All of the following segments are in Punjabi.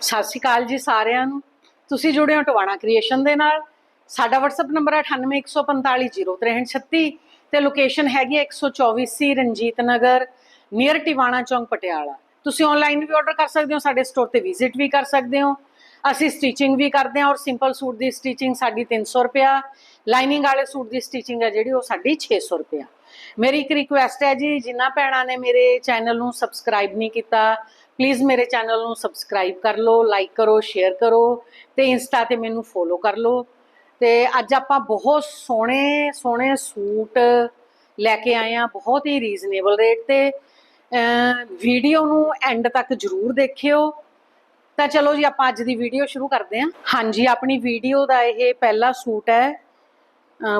ਸਤਿ ਸ਼੍ਰੀ ਅਕਾਲ ਜੀ ਸਾਰਿਆਂ ਨੂੰ। ਤੁਸੀਂ ਜੁੜੇ ਹੋ ਟਵਾਣਾ ਕ੍ਰੀਏਸ਼ਨ ਦੇ ਨਾਲ। ਸਾਡਾ WhatsApp ਨੰਬਰ ਹੈ 9814506336 ਤੇ ਲੋਕੇਸ਼ਨ ਹੈਗੀ ਹੈ 124 ਸੀ ਰਣਜੀਤ ਨਗਰ ਨੀਅਰ ਟਿਵਾਣਾ ਚੌਂਕ ਪਟਿਆਲਾ। ਤੁਸੀਂ ਆਨਲਾਈਨ ਵੀ ਆਰਡਰ ਕਰ ਸਕਦੇ ਹੋ, ਸਾਡੇ ਸਟੋਰ ਤੇ ਵਿਜ਼ਿਟ ਵੀ ਕਰ ਸਕਦੇ ਹੋ। ਅਸੀਂ ਸਟਿਚਿੰਗ ਵੀ ਕਰਦੇ ਹਾਂ ਔਰ ਸਿੰਪਲ ਸੂਟ ਦੀ ਸਟਿਚਿੰਗ ਸਾਡੀ 300 ਰੁਪਿਆ ਲਾਈਨਿੰਗ ਵਾਲੇ ਸੂਟ ਦੀ ਸਟਿਚਿੰਗ ਹੈ ਜਿਹੜੀ ਉਹ ਸਾਡੀ 600 ਰੁਪਿਆ ਮੇਰੀ ਇੱਕ ਰਿਕੁਐਸਟ ਹੈ ਜੀ ਜਿਨ੍ਹਾਂ ਭੈਣਾਂ ਨੇ ਮੇਰੇ ਚੈਨਲ ਨੂੰ ਸਬਸਕ੍ਰਾਈਬ ਨਹੀਂ ਕੀਤਾ ਪਲੀਜ਼ ਮੇਰੇ ਚੈਨਲ ਨੂੰ ਸਬਸਕ੍ਰਾਈਬ ਕਰ ਲਓ ਲਾਈਕ ਕਰੋ ਸ਼ੇਅਰ ਕਰੋ ਤੇ ਇੰਸਟਾ ਤੇ ਮੈਨੂੰ ਫੋਲੋ ਕਰ ਲਓ। ਤੇ ਅੱਜ ਆਪਾਂ ਬਹੁਤ ਸੋਹਣੇ ਸੋਹਣੇ ਸੂਟ ਲੈ ਕੇ ਆਏ ਆ ਬਹੁਤ ਹੀ ਰੀਜ਼ਨੇਬਲ ਰੇਟ ਤੇ। ਵੀਡੀਓ ਨੂੰ ਐਂਡ ਤੱਕ ਜਰੂਰ ਦੇਖਿਓ। ਤਾਂ ਚਲੋ ਜੀ, ਆਪਾਂ ਅੱਜ ਦੀ ਵੀਡੀਓ ਸ਼ੁਰੂ ਕਰਦੇ ਹਾਂ। ਹਾਂਜੀ, ਆਪਣੀ ਵੀਡੀਓ ਦਾ ਇਹ ਪਹਿਲਾ ਸੂਟ ਹੈ।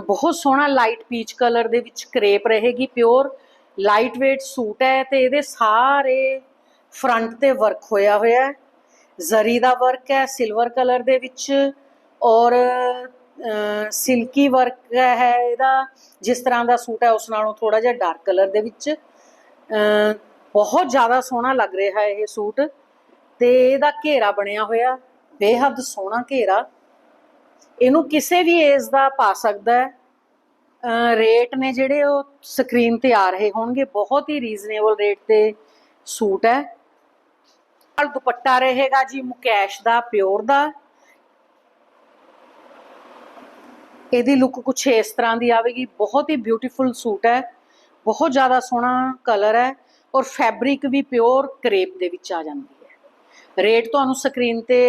ਬਹੁਤ ਸੋਹਣਾ ਲਾਈਟ ਪੀਚ ਕਲਰ ਦੇ ਵਿੱਚ ਕਰੇਪ ਰਹੇਗੀ ਪਿਓਰ ਲਾਈਟ weight ਸੂਟ ਹੈ ਤੇ ਇਹਦੇ ਸਾਰੇ ਫਰੰਟ ਤੇ ਵਰਕ ਹੋਇਆ ਹੋਇਆ ਹੈ। ਜ਼ਰੀ ਦਾ ਵਰਕ ਹੈ, ਸਿਲਵਰ ਕਲਰ ਦੇ ਵਿੱਚ ਔਰ ਸਿਲਕੀ ਵਰਕ ਹੈ ਇਹਦਾ। ਜਿਸ ਤਰ੍ਹਾਂ ਦਾ ਸੂਟ ਹੈ, ਉਸ ਨਾਲੋਂ ਥੋੜਾ ਜਿਹਾ ਡਾਰਕ ਕਲਰ ਦੇ ਵਿੱਚ। ਬਹੁਤ ਜ਼ਿਆਦਾ ਸੋਹਣਾ ਲੱਗ ਰਿਹਾ ਹੈ ਇਹ ਸੂਟ ਤੇ ਇਹਦਾ ਘੇਰਾ ਬਣਿਆ ਹੋਇਆ। ਬੇਹੱਦ ਸੋਹਣਾ ਘੇਰਾ। ਇਹਨੂੰ ਕਿਸੇ ਵੀ ਏਜ ਦਾ ਪਾ ਸਕਦਾ ਹੈ। ਰੇਟ ਨੇ ਜਿਹੜੇ ਉਹ ਸਕਰੀਨ ਤੇ ਆ ਰਹੇ ਹੋਣਗੇ। ਬਹੁਤ ਹੀ ਰੀਜ਼ਨੇਬਲ ਰੇਟ ਤੇ ਸੂਟ ਹੈ। ਨਾਲ ਦੁਪੱਟਾ ਰਹੇਗਾ ਜੀ ਮੁਕੈਸ਼ ਦਾ, ਪਿਓਰ ਦਾ। ਇਹਦੀ ਲੁੱਕ ਕੁਛ ਇਸ ਤਰ੍ਹਾਂ ਦੀ ਆਵੇਗੀ। ਬਹੁਤ ਹੀ ਬਿਊਟੀਫੁਲ ਸੂਟ ਹੈ। ਬਹੁਤ ਜ਼ਿਆਦਾ ਸੋਹਣਾ ਕਲਰ ਹੈ ਔਰ ਫੈਬਰਿਕ ਵੀ ਪਿਓਰ ਕਰੇਪ ਦੇ ਵਿੱਚ ਆ ਜਾਂਦੀ ਹੈ। ਰੇਟ ਤੁਹਾਨੂੰ ਸਕਰੀਨ ਤੇ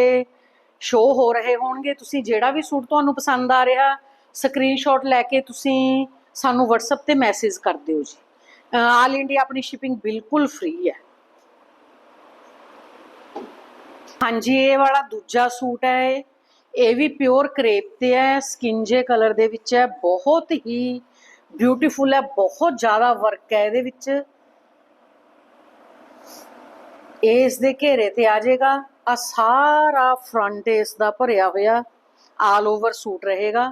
ਸ਼ੋ ਹੋ ਰਹੇ ਹੋਣਗੇ। ਤੁਸੀਂ ਜਿਹੜਾ ਵੀ ਸੂਟ ਤੁਹਾਨੂੰ ਪਸੰਦ ਆ ਰਿਹਾ ਸਕਰੀਨਸ਼ਾਟ ਲੈ ਕੇ ਤੁਸੀਂ ਸਾਨੂੰ WhatsApp ਤੇ ਮੈਸੇਜ ਕਰ ਦਿਓ ਜੀ। ਆਲ ਇੰਡੀਆ ਆਪਣੀ ਸ਼ਿਪਿੰਗ ਬਿਲਕੁਲ ਫ੍ਰੀ ਹੈ। ਹਾਂਜੀ, ਇਹ ਵਾਲਾ ਦੂਜਾ ਸੂਟ ਹੈ ਇਹ। ਵੀ ਪਿਓਰ ਕਰੇਪ ਤੇ ਹੈ ਸਕਿੰਜੇ ਕਲਰ ਦੇ ਵਿੱਚ ਹੈ, ਬਹੁਤ ਹੀ ਬਿਊਟੀਫੁਲ ਹੈ, ਬਹੁਤ ਜ਼ਿਆਦਾ ਵਰਕ ਹੈ ਇਹਦੇ ਵਿੱਚ। ਇਹ ਇਸ ਦੇ ਘੇਰੇ ਤੇ ਆ ਜਾਏਗਾ। ਆ ਸਾਰਾ ਫਰੰਟ ਇਸ ਦਾ ਭਰਿਆ ਹੋਇਆ ਆਲ ਓਵਰ ਸੂਟ ਰਹੇਗਾ।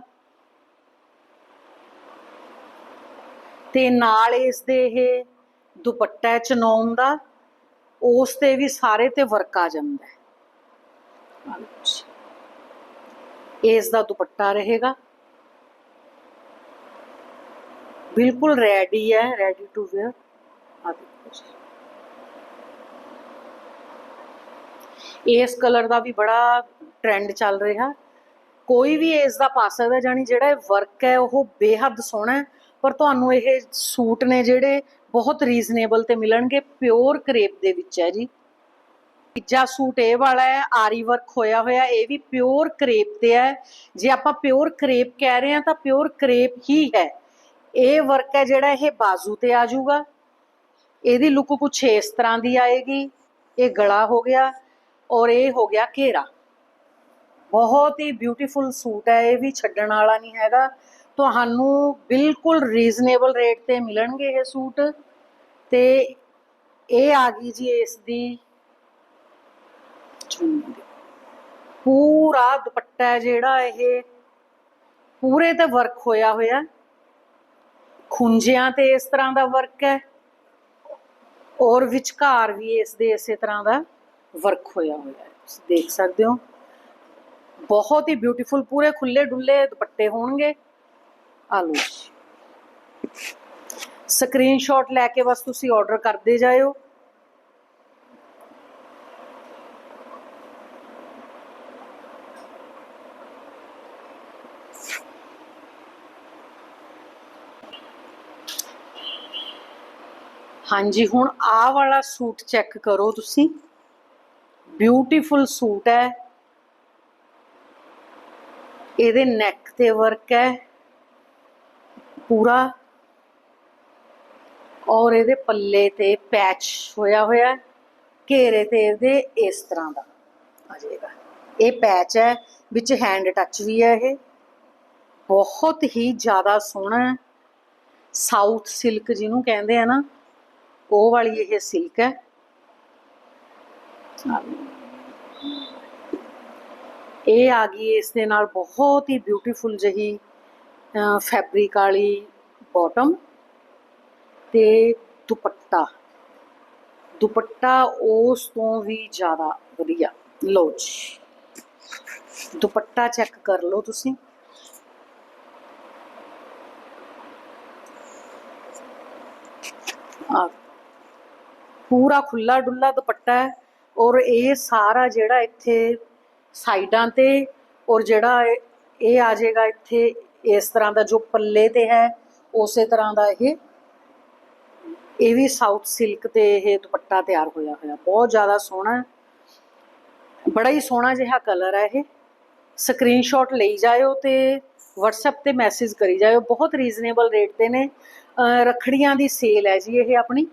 ਤੇ ਨਾਲ ਇਸ ਦੇ ਇਹ ਦੁਪੱਟਾ ਚਨੋਮ ਦਾ, ਉਸ ਤੇ ਵੀ ਸਾਰੇ ਤੇ ਵਰਕ ਆ ਜਾਂਦਾ ਹੈ। ਆਹ ਇਸ ਦਾ ਦੁਪੱਟਾ ਰਹੇਗਾ। ਬਿਲਕੁਲ ਰੈਡੀ ਹੈ ਰੈਡੀ ਟੂ ਵੇਅਰ ਆ ਦੇਖੋ ਜੀ। ਇਸ ਕਲਰ ਦਾ ਵੀ ਬੜਾ ਟ੍ਰੈਂਡ ਚੱਲ ਰਿਹਾ। ਕੋਈ ਵੀ ਇਸ ਦਾ ਪਾ ਸਕਦਾ ਜਾਨੀ ਜਿਹੜਾ ਵਰਕ ਹੈ, ਉਹ ਬੇਹੱਦ ਸੋਹਣਾ ਹੈ। ਪਰ ਤੁਹਾਨੂੰ ਇਹ ਸੂਟ ਨੇ ਜਿਹੜੇ ਬਹੁਤ ਰੀਜ਼ਨੇਬਲ ਤੇ ਮਿਲਣਗੇ ਪਿਓਰ ਕਰੇਪ ਦੇ ਵਿੱਚ ਹੈ ਜੀ। ਤੀਜਾ ਸੂਟ ਇਹ ਵਾਲਾ ਹੈ, ਆਰੀ ਵਰਕ ਹੋਇਆ ਹੋਇਆ, ਇਹ ਵੀ ਪਿਓਰ ਕਰੇਪ ਤੇ ਹੈ। ਜੇ ਆਪਾਂ ਪਿਓਰ ਕਰੇਪ ਕਹਿ ਰਹੇ ਹਾਂ, ਤਾਂ ਪਿਓਰ ਕਰੇਪ ਹੀ ਹੈ। ਇਹ ਵਰਕ ਹੈ ਜਿਹੜਾ ਇਹ ਬਾਜ਼ੂ ਤੇ ਆ ਜਾਊਗਾ। ਇਹਦੀ ਲੁੱਕ ਕੁਛ ਇਸ ਤਰ੍ਹਾਂ ਦੀ ਆਏਗੀ। ਇਹ ਗਲਾ ਹੋ ਗਿਆ ਔਰ ਇਹ ਹੋ ਗਿਆ ਘੇਰਾ। ਬਹੁਤ ਹੀ ਬਿਊਟੀਫੁਲ ਸੂਟ ਹੈ, ਇਹ ਵੀ ਛੱਡਣ ਵਾਲਾ ਨਹੀਂ ਹੈਗਾ। ਤੁਹਾਨੂੰ ਬਿਲਕੁਲ ਰੀਜ਼ਨੇਬਲ ਰੇਟ ਤੇ ਮਿਲਣਗੇ ਇਹ ਸੂਟ। ਤੇ ਇਹ ਆ ਗਈ ਜੀ ਇਸ ਦੀ ਚੁੰਨੀ ਪੂਰਾ ਦੁਪੱਟਾ ਜਿਹੜਾ ਇਹ। ਪੂਰੇ ਤੇ ਵਰਕ ਹੋਇਆ ਹੋਇਆ ਖੁੰਝਿਆਂ ਤੇ ਇਸ ਤਰ੍ਹਾਂ ਦਾ ਵਰਕ ਹੈ। ਔਰ ਵਿਚਕਾਰ ਵੀ ਇਸ ਦੇ ਇਸੇ ਤਰ੍ਹਾਂ ਦਾ ਵਰਕ ਹੋਇਆ ਹੋਇਆ ਹੈ। ਤੁਸੀਂ ਦੇਖ ਸਕਦੇ ਹੋ। ਬਹੁਤ ਹੀ ਬਿਊਟੀਫੁਲ ਪੂਰੇ ਖੁੱਲੇ ਡੁੱਲੇ ਦੁਪੱਟੇ ਹੋਣਗੇ। ਆ ਲਓ ਜੀ। ਸਕਰੀਨਸ਼ਾਟ ਲੈ ਕੇ ਬਸ ਤੁਸੀਂ ਆਰਡਰ ਕਰਦੇ ਜਾਇਓ। ਹਾਂਜੀ, ਹੁਣ ਆਹ ਵਾਲਾ ਸੂਟ ਚੈੱਕ ਕਰੋ ਤੁਸੀਂ। ਬਿਊਟੀਫੁਲ ਸੂਟ ਹੈ। ਇਹਦੇ ਨੈਕ ਤੇ ਵਰਕ ਹੈ। ਪੂਰਾ। ਔਰ ਇਹਦੇ ਪੱਲੇ ਤੇ ਪੈਚ ਹੋਇਆ ਹੋਇਆ ਘੇਰੇ ਤੇ ਇਹਦੇ ਇਸ ਤਰ੍ਹਾਂ ਦਾ। ਆ ਜਾਏਗਾ। ਇਹ ਪੈਚ ਹੈ, ਵਿੱਚ ਹੈਂਡ ਟੱਚ ਵੀ ਹੈ ਇਹ। ਬਹੁਤ ਹੀ ਜ਼ਿਆਦਾ ਸੋਹਣਾ ਹੈ। ਸਾਊਥ ਸਿਲਕ ਜਿਹਨੂੰ ਕਹਿੰਦੇ ਆ ਨਾ ਉਹ ਵਾਲੀ ਇਹ ਸਿਲਕ ਹੈ। ਇਹ ਆ ਗਈ ਇਸ ਦੇ ਨਾਲ ਬਹੁਤ ਹੀ ਬਿਊਟੀਫੁਲ ਜਹੀ ਫੈਬਰਿਕ ਵਾਲੀ ਬਾਟਮ ਤੇ ਦੁਪੱਟਾ। ਦੁਪੱਟਾ ਉਸ ਤੋਂ ਵੀ ਜ਼ਿਆਦਾ ਵਧੀਆ। ਲਓ ਜੀ। ਦੁਪੱਟਾ ਚੈੱਕ ਕਰ ਲਓ ਤੁਸੀਂ। ਆ ਪੂਰਾ ਖੁੱਲਾ ਡੁੱਲਾ ਦੁਪੱਟਾ ਹੈ ਔਰ ਇਹ ਸਾਰਾ ਜਿਹੜਾ ਇੱਥੇ ਸਾਈਡਾਂ ਤੇ ਔਰ ਜਿਹੜਾ ਇਹ- ਆ ਜਾਏਗਾ ਇੱਥੇ ਇਸ ਤਰ੍ਹਾਂ ਦਾ ਜੋ ਪੱਲੇ ਤੇ ਹੈ, ਉਸੇ ਤਰ੍ਹਾਂ ਦਾ ਇਹ ਇਹ ਵੀ ਸਾਊਥ ਸਿਲਕ ਤੇ ਇਹ ਦੁਪੱਟਾ ਤਿਆਰ ਹੋਇਆ ਹੋਇਆ। ਬਹੁਤ ਜ਼ਿਆਦਾ ਸੋਹਣਾ ਬੜਾ ਹੀ ਸੋਹਣਾ ਜਿਹਾ ਕਲਰ ਹੈ ਇਹ। ਸਕਰੀਨਸ਼ਾਟ ਲਈ ਜਾਇਓ ਤੇ WhatsApp ਤੇ ਮੈਸੇਜ ਕਰੀ ਜਾਇਓ। ਬਹੁਤ ਰੀਜ਼ਨੇਬਲ ਰੇਟ ਤੇ ਨੇ। ਅਹ ਰੱਖੜੀਆਂ ਦੀ ਸੇਲ ਹੈ ਜੀ ਇਹ ਆਪਣੀ।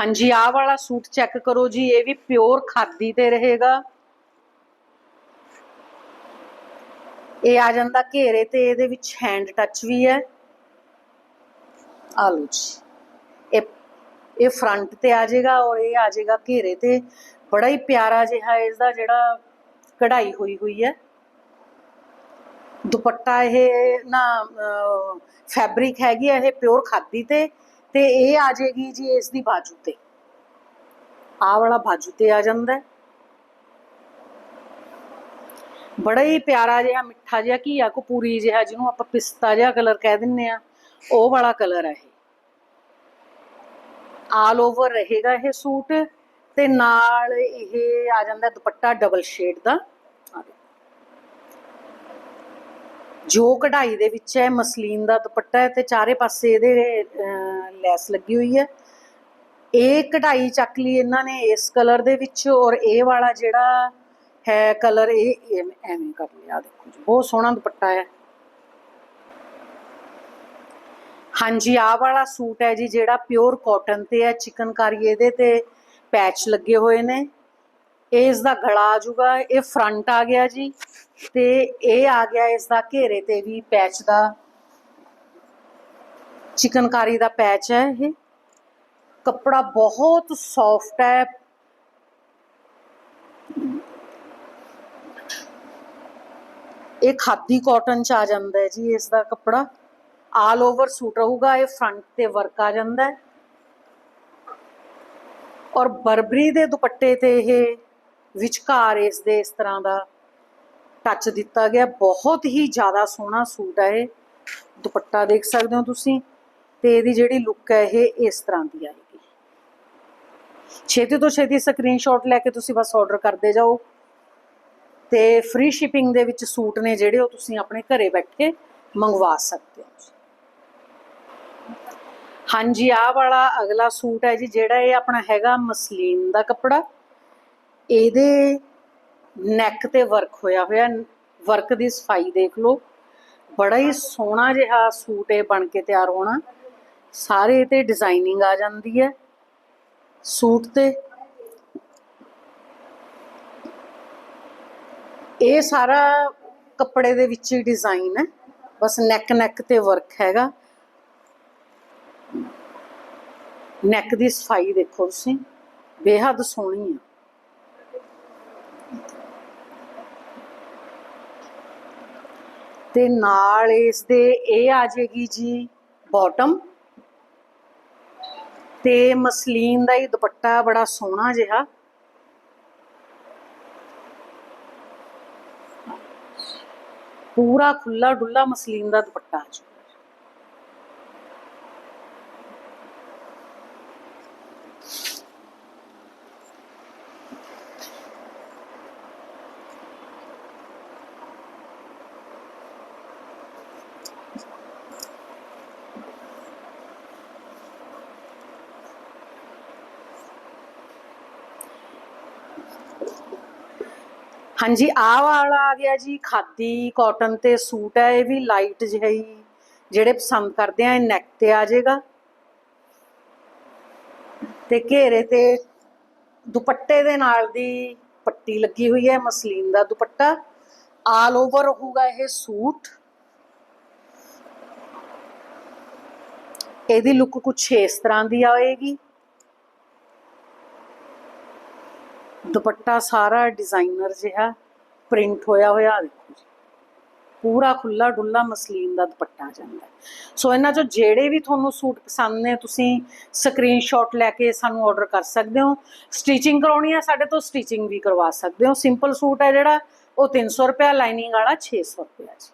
ਹਾਂਜੀ, ਆਹ ਵਾਲਾ ਸੂਟ ਚੈੱਕ ਕਰੋ ਜੀ, ਇਹ ਵੀ ਪਿਓਰ ਖਾਦੀ ਤੇ ਰਹੇਗਾ। ਇਹ ਆ ਜਾਂਦਾ ਘੇਰੇ ਤੇ, ਇਹਦੇ ਵਿੱਚ ਹੈਂਡ ਟੱਚ ਵੀ ਹੈ। ਆ ਲਓ ਜੀ, ਇਹ ਇਹ ਫਰੰਟ ਤੇ ਆ ਜਾਏਗਾ ਔਰ ਇਹ ਆ ਜਾਏਗਾ ਘੇਰੇ ਤੇ। ਬੜਾ ਹੀ ਪਿਆਰਾ ਜਿਹਾ ਇਸ ਦਾ ਜਿਹੜਾ ਕਢਾਈ ਹੋਈ ਹੋਈ ਹੈ। ਦੁਪੱਟਾ ਇਹ ਨਾ ਫੈਬਰਿਕ ਹੈਗੀ ਹੈ, ਇਹ ਪਿਓਰ ਖਾਦੀ ਤੇ। ਤੇ ਇਹ ਆ ਜਾਏਗੀ ਜੀ ਇਸ ਦੀ ਬਾਜੂ ਤੇ। ਆਹ ਵਾਲਾ ਬਾਜੂ ਤੇ ਆ ਜਾਂਦਾ ਹੈ। ਬੜਾ ਹੀ ਪਿਆਰਾ ਜਿਹਾ, ਮਿੱਠਾ ਜਿਹਾ ਘੀਆ ਕਪੂਰੀ ਜਿਹਾ, ਜਿਹਨੂੰ ਆਪਾਂ ਪਿਸਤਾ ਜਿਹਾ ਕਲਰ ਕਹਿ ਦਿੰਨੇ ਆ ਉਹ ਵਾਲਾ ਕਲਰ ਹੈ ਇਹ। ਆਲ ਓਵਰ ਰਹੇਗਾ ਇਹ ਸੂਟ ਤੇ ਨਾਲ ਇਹ ਆ ਜਾਂਦਾ ਦੁਪੱਟਾ ਡਬਲ ਸ਼ੇਡ ਦਾ ਆਹ ਦੇਖੋ। ਜੋ ਕਢਾਈ ਦੇ ਵਿੱਚ ਹੈ, ਮਸਲੀਨ ਦਾ ਦੁਪੱਟਾ ਹੈ ਤੇ ਚਾਰੇ ਪਾਸੇ ਇਹਦੇ ਲੈਸ ਲੱਗੀ ਹੋਈ ਹੈ। ਇਹ ਕਢਾਈ ਚੱਕ ਲਈ ਇਹਨਾਂ ਨੇ ਇਸ ਕਲਰ ਦੇ ਵਿੱਚ ਔਰ ਇਹ ਵਾਲਾ ਜਿਹੜਾ ਹੈ ਕਲਰ ਇਹ ਐਵੇਂ ਕਰ ਲਿਆ, ਦੇਖੋ ਜੀ, ਬਹੁਤ ਸੋਹਣਾ ਦੁਪੱਟਾ ਹੈ। ਹਾਂਜੀ, ਆਹ ਵਾਲਾ ਸੂਟ ਹੈ ਜੀ, ਜਿਹੜਾ ਪਿਓਰ ਕਾਟਨ ਤੇ ਹੈ, ਚਿਕਨਕਾਰੀ ਇਹਦੇ ਤੇ ਪੈਚ ਲੱਗੇ ਹੋਏ ਨੇ। ਇਹ ਇਸ ਦਾ ਗਲਾ ਆ ਜਾਊਗਾ, ਇਹ ਫਰੰਟ ਆ ਗਿਆ ਜੀ, ਤੇ ਇਹ ਆ ਗਿਆ ਇਸ ਦਾ ਘੇਰੇ ਤੇ ਵੀ ਪੈਚ ਦਾ। ਚਿਕਨਕਾਰੀ ਦਾ ਪੈਚ ਹੈ ਇਹ। ਕੱਪੜਾ ਬਹੁਤ ਸੌਫਟ ਹੈ। ਇਹ ਖਾਦੀ ਕਾਟਨ ਚ ਆ ਜਾਂਦਾ ਹੈ ਜੀ ਇਸ ਦਾ ਕੱਪੜਾ। ਆਲ ਓਵਰ ਸੂਟ ਰਹੂਗਾ, ਇਹ ਫਰੰਟ ਤੇ ਵਰਕ ਆ ਜਾਂਦਾ ਹੈ। ਔਰ ਬਰਬਰੀ ਦੇ ਦੁਪੱਟੇ ਤੇ ਇਹ ਵਿਚਕਾਰ ਇਸ ਦੇ ਇਸ ਤਰ੍ਹਾਂ ਦਾ ਟੱਚ ਦਿੱਤਾ ਗਿਆ। ਬਹੁਤ ਹੀ ਜ਼ਿਆਦਾ ਸੋਹਣਾ ਸੂਟ ਹੈ ਇਹ। ਦੁਪੱਟਾ ਦੇਖ ਸਕਦੇ ਹੋ ਤੁਸੀਂ ਤੇ ਇਹਦੀ ਜਿਹੜੀ ਲੁੱਕ ਹੈ ਇਹ ਇਸ ਤਰ੍ਹਾਂ ਦੀ ਆਏਗੀ। ਛੇਤੀ ਤੋਂ ਛੇਤੀ ਸਕਰੀਨਸ਼ਾਟ ਲੈ ਕੇ ਤੁਸੀਂ ਬਸ ਆਰਡਰ ਕਰਦੇ ਜਾਓ ਤੇ ਫ੍ਰੀ ਸ਼ਿਪਿੰਗ ਦੇ ਵਿੱਚ ਸੂਟ ਨੇ ਜਿਹੜੇ ਉਹ ਤੁਸੀਂ ਆਪਣੇ ਘਰੇ ਬੈਠੇ ਮੰਗਵਾ ਸਕਦੇ ਹੋ। ਹਾਂਜੀ, ਆਹ ਵਾਲਾ ਅਗਲਾ ਸੂਟ ਹੈ ਜੀ, ਜਿਹੜਾ ਇਹ ਆਪਣਾ ਹੈਗਾ ਮਸਲੀਨ ਦਾ ਕੱਪੜਾ। ਇਹਦੇ ਨੈਕ ਤੇ ਵਰਕ ਹੋਇਆ ਹੋਇਆ ਵਰਕ ਦੀ ਸਫ਼ਾਈ ਦੇਖ ਲਓ। ਬੜਾ ਹੀ ਸੋਹਣਾ ਜਿਹਾ ਸੂਟ ਇਹ ਬਣ ਕੇ ਤਿਆਰ ਹੋਣਾ। ਸਾਰੇ ਤੇ ਡਿਜ਼ਾਈਨਿੰਗ ਆ ਜਾਂਦੀ ਹੈ ਸੂਟ ਤੇ। ਇਹ ਸਾਰਾ ਕੱਪੜੇ ਦੇ ਵਿੱਚ ਹੀ ਡਿਜ਼ਾਈਨ ਹੈ। ਬਸ ਨੈਕ ਨੈਕ ਤੇ ਵਰਕ ਹੈਗਾ। ਨੈਕ ਦੀ ਸਫ਼ਾਈ ਦੇਖੋ ਤੁਸੀਂ। ਬੇਹੱਦ ਸੋਹਣੀ ਹੈ। ਤੇ ਨਾਲ ਇਸ ਦੇ ਇਹ ਆ ਜਾਏਗੀ ਜੀ ਬਾਟਮ ਤੇ ਮਸਲੀਨ ਦਾ ਹੀ ਦੁਪੱਟਾ ਬੜਾ ਸੋਹਣਾ ਜਿਹਾ। ਪੂਰਾ ਖੁੱਲਾ ਡੁੱਲਾ ਮਸਲੀਨ ਦਾ ਦੁਪੱਟਾ ਆ ਜਾਊਗਾ ਹਾਂਜੀ, ਆਹ ਵਾਲਾ ਆ ਗਿਆ ਜੀ, ਖਾਦੀ ਕਾਟਨ ਤੇ ਸੂਟ ਹੈ ਇਹ ਵੀ ਲਾਈਟ ਜਿਹਾ ਹੀ, ਜਿਹੜੇ ਪਸੰਦ ਕਰਦੇ ਆ, ਇਹ ਨੈਕ ਤੇ ਆ ਜਾਏਗਾ। ਤੇ ਘੇਰੇ ਤੇ ਦੁਪੱਟੇ ਦੇ ਨਾਲ ਦੀ ਪੱਟੀ ਲੱਗੀ ਹੋਈ ਹੈ, ਮਸਲੀਨ ਦਾ ਦੁਪੱਟਾ। ਆਲ ਓਵਰ ਹੋਊਗਾ ਇਹ ਸੂਟ। ਇਹਦੀ ਲੁੱਕ ਕੁਛ ਇਸ ਤਰ੍ਹਾਂ ਦੀ ਆਏਗੀ। ਦੁਪੱਟਾ ਸਾਰਾ ਡਿਜ਼ਾਈਨਰ ਜਿਹਾ ਪ੍ਰਿੰਟ ਹੋਇਆ ਹੋਇਆ ਦੇਖੋ ਜੀ। ਪੂਰਾ ਖੁੱਲਾ ਡੁੱਲਾ ਮਸਲੀਨ ਦਾ ਦੁਪੱਟਾ ਆ ਜਾਂਦਾ ਸੋ ਇਹਨਾਂ ਚੋਂ ਜਿਹੜੇ ਵੀ ਤੁਹਾਨੂੰ ਸੂਟ ਪਸੰਦ ਨੇ, ਤੁਸੀਂ ਸਕਰੀਨਸ਼ਾਟ ਲੈ ਕੇ ਸਾਨੂੰ ਆਰਡਰ ਕਰ ਸਕਦੇ ਹੋ। ਸਟਿਚਿੰਗ ਕਰਾਉਣੀ ਹੈ, ਸਾਡੇ ਤੋਂ ਸਟਿਚਿੰਗ ਵੀ ਕਰਵਾ ਸਕਦੇ ਹੋ। ਸਿੰਪਲ ਸੂਟ ਹੈ ਜਿਹੜਾ, ਉਹ 300 ਰੁਪਿਆ ਲਾਈਨਿੰਗ ਵਾਲਾ 600 ਰੁਪਿਆ ਜੀ।